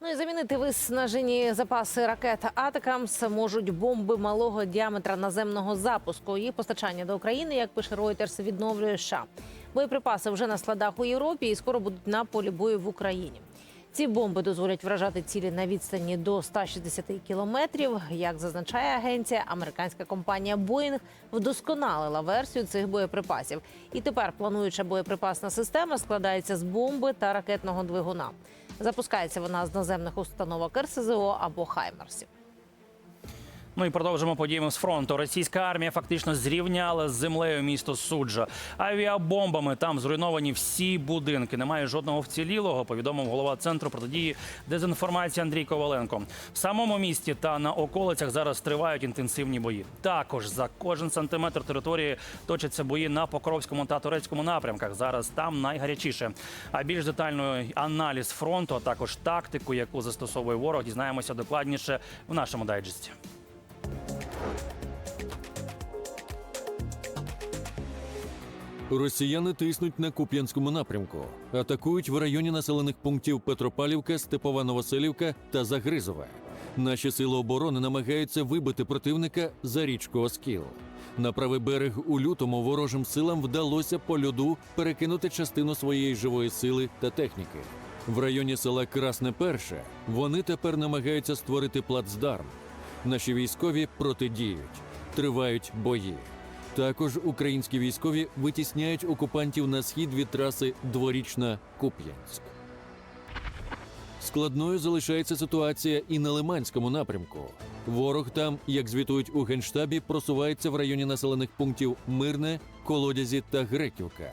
Ну і замінити виснажені запаси ракет Атакамс можуть бомби малого діаметра наземного запуску. Їх постачання до України, як пише Reuters, відновлює США. Боєприпаси вже на складах у Європі і скоро будуть на полі бою в Україні. Ці бомби дозволять вражати цілі на відстані до 160 кілометрів. Як зазначає агенція, американська компанія Boeing вдосконалила версію цих боєприпасів. І тепер плануюча боєприпасна система складається з бомби та ракетного двигуна. Запускається вона з наземних установок РСЗО або Хаймерсів. Ну і продовжимо подіями з фронту. Російська армія фактично зрівняла з землею місто Суджа. Авіабомбами там зруйновані всі будинки. Немає жодного вцілілого. Повідомив голова центру протидії дезінформації Андрій Коваленко. В самому місті та на околицях зараз тривають інтенсивні бої. Також за кожен сантиметр території точаться бої на Покровському та турецькому напрямках. Зараз там найгарячіше. А більш детальний аналіз фронту, а також тактику, яку застосовує ворог, дізнаємося докладніше в нашому дайджесті. Росіяни тиснуть на Куп'янському напрямку, атакують в районі населених пунктів Петропавлівка, Степова Новоселівка та Загризове. Наші сили оборони намагаються вибити противника за річку Оскіл. На правий берег у лютому ворожим силам вдалося по льоду перекинути частину своєї живої сили та техніки. В районі села Красне Перше вони тепер намагаються створити плацдарм. Наші військові протидіють, тривають бої. Також українські військові витісняють окупантів на схід від траси Дворічна Куп'янськ. Складною залишається ситуація і на Лиманському напрямку. Ворог там, як звітують у генштабі, просувається в районі населених пунктів Мирне, Колодязі та Греківка.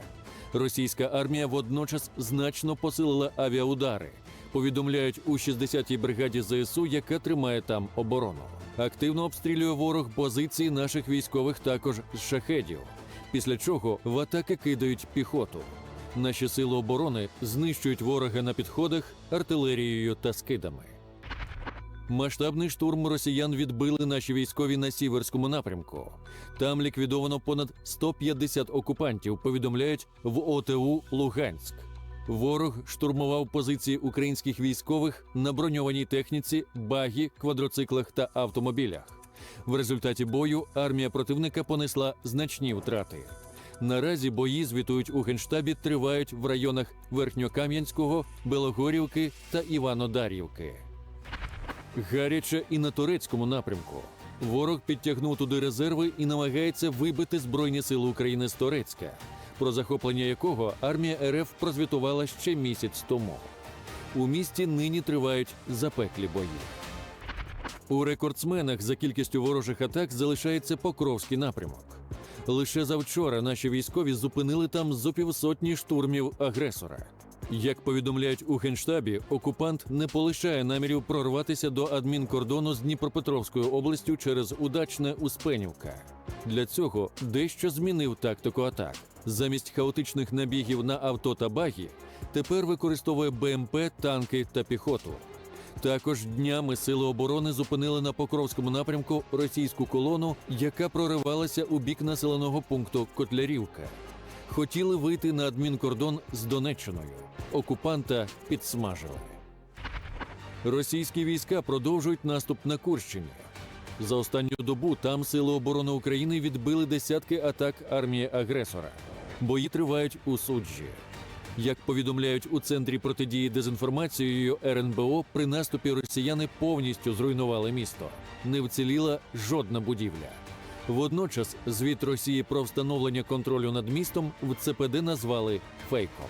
Російська армія водночас значно посилила авіаудари. Повідомляють у 60-й бригаді ЗСУ, яка тримає там оборону. Активно обстрілює ворог позиції наших військових також з шахедів. Після чого в атаки кидають піхоту. Наші сили оборони знищують ворога на підходах артилерією та скидами. Масштабний штурм росіян відбили наші військові на сіверському напрямку. Там ліквідовано понад 150 окупантів, повідомляють в ОТУ Луганськ. Ворог штурмував позиції українських військових на броньованій техніці, багі, квадроциклах та автомобілях. В результаті бою армія противника понесла значні втрати. Наразі бої звітують у генштабі тривають в районах Верхньокам'янського, Белогорівки та Іванодарівки. Гаряче і на турецькому напрямку. Ворог підтягнув туди резерви і намагається вибити Збройні сили України з Торецька, про захоплення якого армія РФ прозвітувала ще місяць тому. У місті нині тривають запеклі бої. У рекордсменах за кількістю ворожих атак залишається Покровський напрямок. Лише завчора наші військові зупинили там зо півсотні штурмів агресора. Як повідомляють у генштабі, окупант не полишає намірів прорватися до адмінкордону з Дніпропетровською областю через удачне Успенівка. Для цього дещо змінив тактику атак. Замість хаотичних набігів на авто та багі тепер використовує БМП, танки та піхоту. Також днями сили оборони зупинили на Покровському напрямку російську колону, яка проривалася у бік населеного пункту Котлярівка. Хотіли вийти на адмінкордон з Донеччиною. Окупанта підсмажили. Російські війська продовжують наступ на Курщині. За останню добу там сили оборони України відбили десятки атак армії агресора. Бої тривають у суджі. Як повідомляють у центрі протидії дезінформацією РНБО, при наступі росіяни повністю зруйнували місто. Не вціліла жодна будівля. Водночас звіт Росії про встановлення контролю над містом в ЦПД назвали фейком.